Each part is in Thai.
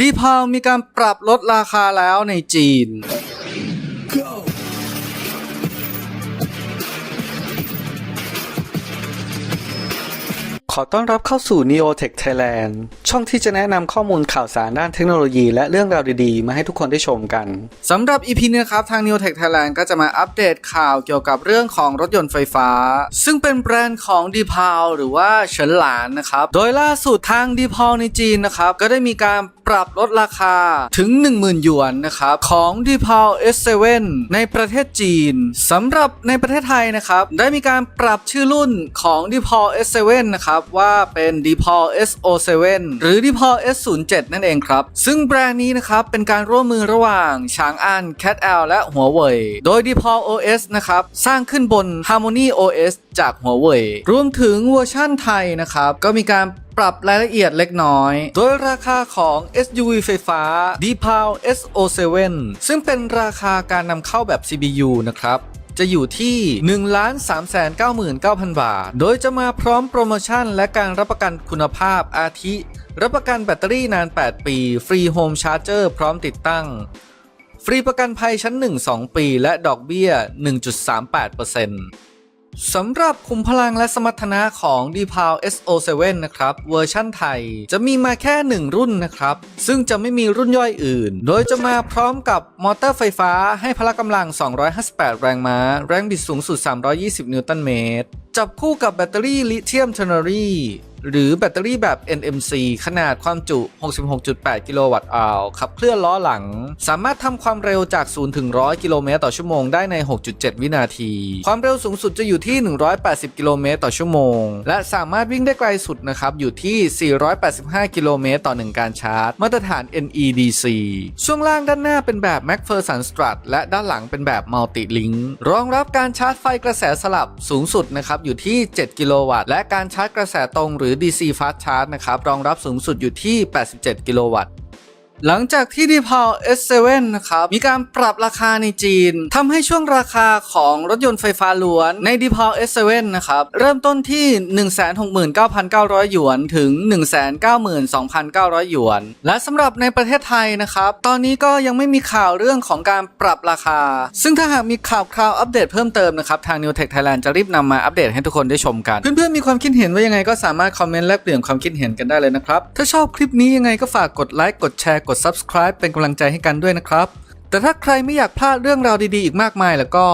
ดีพาวมีการปรับลดราคาแล้วในจีน ขอต้อนรับเข้าสู่ Neotech Thailand ช่องที่จะแนะนำข้อมูลข่าวสารด้านเทคโนโลยี และเรื่องราวดีๆ มาให้ทุกคนได้ชมกัน สำหรับ EP นี้นะครับทาง Neotech Thailand ก็จะมาอัปเดตข่าวเกี่ยวกับเรื่องของรถยนต์ไฟฟ้า ซึ่งเป็นแบรนด์ของ d p a l หรือว่าเฉินหลานนะครับ โดยล่าสุดทาง d p a l ในจีนนะครับ ก็ได้มีการปรับลดราคาถึง 10,000 หยวนนะครับ ของ d p a l S7 ในประเทศจีนสำหรับในประเทศไทยนะครับ ได้มีการปรับชื่อรุ่นของ d p a l S7 นะครับ ว่าเป็น d p a l SO7 หรือ d p a l S07 นั่นเองครับ ซึ่งแบรนด์นี้นะครับเป็นการร่วมมือระหว่างฉางอัน Cat L และหัวเว่ยโดย d p a l OS นะครับสร้างขึ้นบน Harmony OS จากหัวเว่ยรวมถึงเวอร์ชั่นไทยนะครับก็มีการปรับรายละเอียดเล็กน้อย โดยราคาของ SUV ไฟฟ้า d p a l SO7 ซึ่งเป็นราคาการนำเข้าแบบ CBU นะครับจะอยู่ที่ 1 3 9 9 0 0 0 บาท โดยจะมาพร้อมโปรโมชั่นและการรับประกันคุณภาพอาทิ รับประกันแบตเตอรี่นาน 8 ปี ฟรีโฮมชาร์เจอร์พร้อมติดตั้ง ฟรีประกันภัยชั้น 1 2 ปี และดอกเบี้ย 1.38% สำหรับคุมพลังและสมรรถนะของ d p a l SO7 นะครับ เวอร์ชั่นไทย จะมีมาแค่ 1 รุ่นนะครับ ซึ่งจะไม่มีรุ่นย่อยอื่น โดยจะมาพร้อมกับมอเตอร์ไฟฟ้าให้พละกำลัง 258 แรงม้า แรงบิดสูงสุด 320 นิวตันเมตร จับคู่กับแบตเตอรี่ลิเธียมเทอร์เนอรี่ หรือแบตเตอรี่แบบ NMC ขนาดความจุ 66.8 กิโลวัตต์อาวขับเคลื่อนล้อหลัง สามารถทำความเร็วจาก 0 ถึง 100 กิโลเมตรต่อชั่วโมงได้ใน 6.7 วินาที ความเร็วสูงสุดจะอยู่ที่ 180 กิโลเมตรต่อชั่วโมง และสามารถวิ่งได้ไกลสุดนะครับอยู่ที่ 485 กิโลเมตรต่อ 1 การชาร์จ มาตรฐาน NEDC ช่วงล่างด้านหน้าเป็นแบบ MacPherson Strut และด้านหลังเป็นแบบ Multi Link รองรับการชาร์จไฟกระแสสลับสูงสุดนะครับอยู่ที่ 7 กิโลวัตต์และการชาร์จกระแสตรงหรือือ DC Fast Charge นะครับรองรับสูงสุดอยู่ที่ 87 กิโลวัตต์ หลังจากที่ d p a l S7 นะครับมีการปรับราคาในจีนทำให้ช่วงราคาของรถยนต์ไฟฟ้าล้วนใน d p a l S7 นะครับเริ่มต้นที่ 169,900 หยวนถึง 192,900 หยวน และสำหรับในประเทศไทยนะครับตอนนี้ก็ยังไม่มีข่าวเรื่องของการปรับราคา ซึ่งถ้าหากมีข่าวคราวอัปเดตเพิ่มเติมนะครับทาง New Tech Thailand จะรีบนำมาอัปเดตให้ทุกคนได้ชมกัน เพื่อนๆมีความคิดเห็นว่ายังไงก็สามารถคอมเมนต์แลกเปลี่ยนความคิดเห็นกันได้เลยนะครับถ้าชอบคลิปนี้ยังไงก็ฝากกดไลค์กดแชร์กดด subscribe เป็นกำลังใจให้กันด้วยนะครับ แต่ถ้าใครไม่อยากพลาดเรื่องราวดีๆ อีกมากมายแล้วก็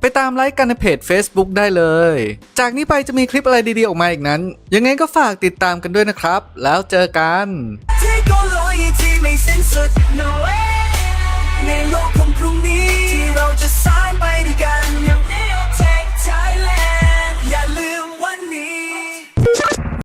ไปตามไลค์กันในเพจ Facebook ได้เลย จากนี้ไปจะมีคลิปอะไรดีๆ ออกมาอีกนั้น ยังไงก็ฝากติดตามกันด้วยนะครับ แล้วเจอกันในโลกขงพรุ่งนี้ที่เราจะสานไปด้วยกัน